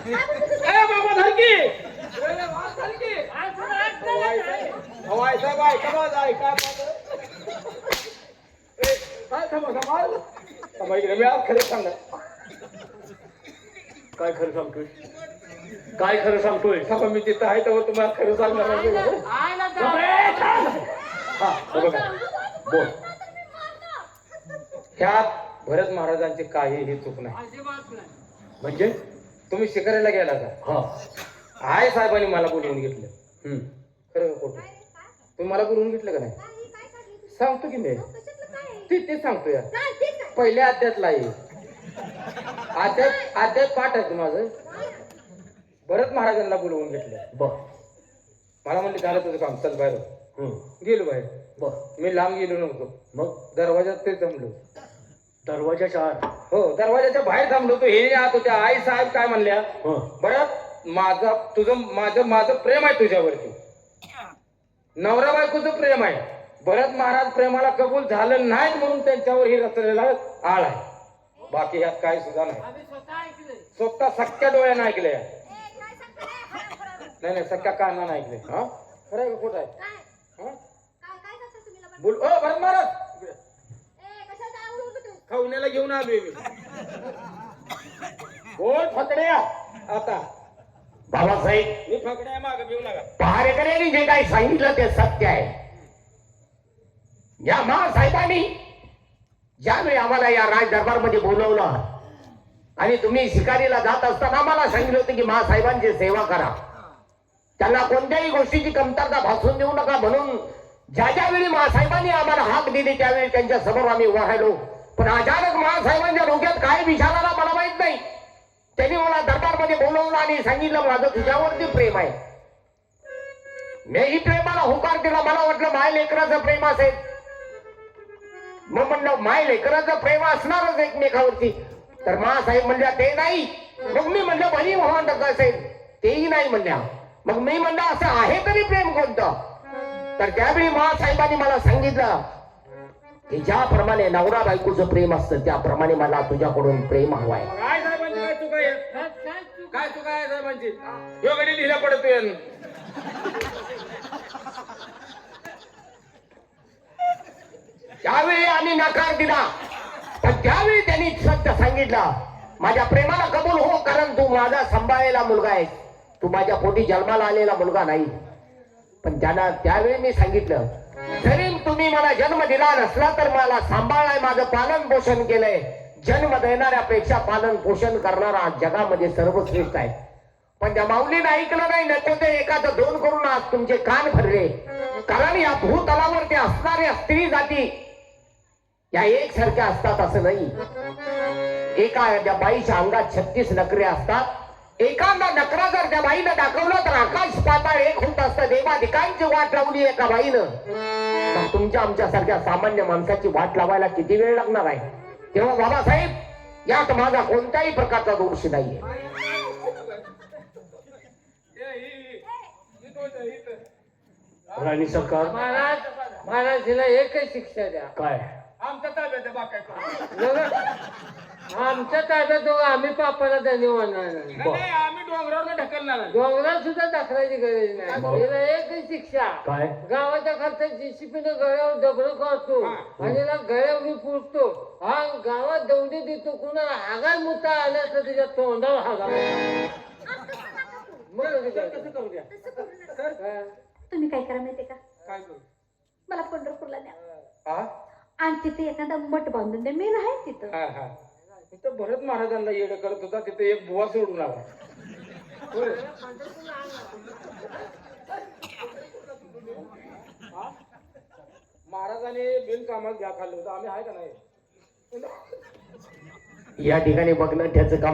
ए बाबा धरकी! साहेब माझा काय खरं सांगा काय खरं सांगतोय? काय खरं सांगतोय? थांबा मी तिथं आहे तेव्हा तुम्हाला खरं सांगणार बोल. ह्यात भरत महाराजांची काहीही चूक नाही. म्हणजे? तुम्ही शिकारीला गेला का? हा. आय साहेबांनी मला बोलवून घेतलं. हम्म. खरं का खोटं? तुम्ही मला बोलवून घेतलं का नाही? सांगतो की मी. ते ते सांगतो या पहिल्या अध्यातला आहे. अध्यात अध्यात पाठ आहे माझं? भरत महाराजांना बोलवून घेतलं. बर. मला म्हणले झालं तुझं काम चल बाहेर. गेलो बाहेर. बर. मी लांब गेलो नव्हतो. मग? दरवाजात ते जमलो. दरवाजाच्या आत हो दरवाजाच्या बाहेर थांबलो होतो. हे आत होत्या आई साहेब काय म्हणल्या? हं. बरं माझा तुझं माझं माझं प्रेम आहे तुझ्यावरती. नवरा बायकोचं प्रेम आहे. भरत महाराज प्रेमाला कबूल झालं नाहीत म्हणून त्यांच्यावर ही रचलेला आळ आहे. बाकी ह्यात काही सुद्धा नाही. स्वतः सख्या डोळ्यानं ऐकले नाही नाही सख्या कानानं ऐकले हा? खरं आहे का खोटं आहे? हा? बोल. ओ भरत महाराज! खवण्याला घेऊन आलोय मी. बोल फकड्या. आता. बाबासाहेब मी फकड्या मागे घेऊ नका. पहारेकऱ्यांनी जे काही सांगितलं ते सत्य आहे. या महासाहेबांनी ज्यावेळी आम्हाला या राज दरबारमध्ये बोलवलं आणि तुम्ही शिकारीला जात असताना आम्हाला सांगितलं होतं की महासाहेबांची सेवा करा. त्यांना कोणत्याही गोष्टीची कमतरता भासून देऊ नका म्हणून ज्या ज्या वेळी महासाहेबांनी आम्हाला हाक दिली त्यावेळी त्यांच्यासमोर आम्ही उभा राहिलो. पण अचानक महासाहेबांच्या डोक्यात काय विचार आला मला माहीत नाही. त्यांनी मला दरबारमध्ये बोलवलं आणि सांगितलं माझं तुझ्यावरती प्रेम आहे. मीही प्रेमाला होकार दिला. मला वाटलं माय लेकराचं प्रेम असेल. मग म्हणलं माय लेकराचं प्रेम असणारच एकमेकावरती. तर महासाहेब म्हणल्या ते नाही. मग मी म्हणलं बरी भावांत असेल. तेही नाही म्हणल्या. मग मी म्हणलं असं आहे तरी प्रेम कोणतं? तर त्यावेळी महासाहेबांनी मला सांगितलं की ज्याप्रमाणे नवरा बायकोचं प्रेम असतं त्याप्रमाणे मला तुझ्याकडून प्रेम हवंय काय साहेबांची काय चूक आहे काय चूक? आहे साहेबांची? ह्यो गडी लिहिला पडतोय त्यावेळी आम्ही नकार दिला पण त्यावेळी त्यांनी सत्य सांगितलं माझ्या प्रेमाला कबूल हो कारण तू माझा सांभाळलेला मुलगा आहे तू माझ्या पोटी जन्माला आलेला मुलगा नाही. पण त्यांना त्यावेळी मी सांगितलं जरी तुम्ही मला जन्म दिला नसला तर मला सांभाळलाय माझं पालन पोषण केलंय. जन्म देणाऱ्यापेक्षा पालन पोषण करणारा जगामध्ये सर्वश्रेष्ठ आहे. पण त्या माऊलीने ऐकलं नाही नको ते एकाचं दोन करून आज तुमचे कान भरले. कारण या भूतलावरती असणाऱ्या स्त्री जाती या एकसारख्या असतात असं नाही. एका त्या बाईच्या अंगात छत्तीस नकरे असतात. एखादा नकरा जर त्या बाईनं दाखवलं तर आकाश पाताळ एक होत असतं. देवाधिकांची वाट लावली एका बाईनं. तर तुमच्या आमच्या सारख्या सामान्य माणसाची वाट लावायला किती वेळ लागणार आहे? तेव्हा बाबासाहेब यात माझा कोणत्याही प्रकारचा दोष नाहीये. राणी सरकार. महाराज महाराज हिला एकच शिक्षा द्या. काय? आमच्या ताब्यात आमच्या ताब्यात दोघं आम्ही पापाला धनी होणार नाही. नाही, नाही, आम्ही डोंगरावर ढकलणार आहे. डोंगरात सुद्धा दाखवायची गरज नाही. हिला एकच शिक्षा. काय? गावाच्या खालच्या जीसीपीने गळ्यावर डबल काढतो आणि हिला गळ्यावर मी पुरतो हा गावात दौंडी देतो कुणाला आगार मुता आल्या तर तिच्या तोंडावर हागा कसं करू द्या. तुम्ही काय करा माहितीये का? काय करू? मला पंढरपूरला द्या हा? आणि तिथे एखादा मठ बांधून द्या. मी राहील तिथं. हा हा. तिथं भरत महाराजांना येडं करत होता तिथे एक बुवा सोडून आला. महाराजाने महाराजांनी बिनकामात घ्या खाल्लं होतं. आम्ही आहे का नाही? या ठिकाणी बघणं त्याचं काम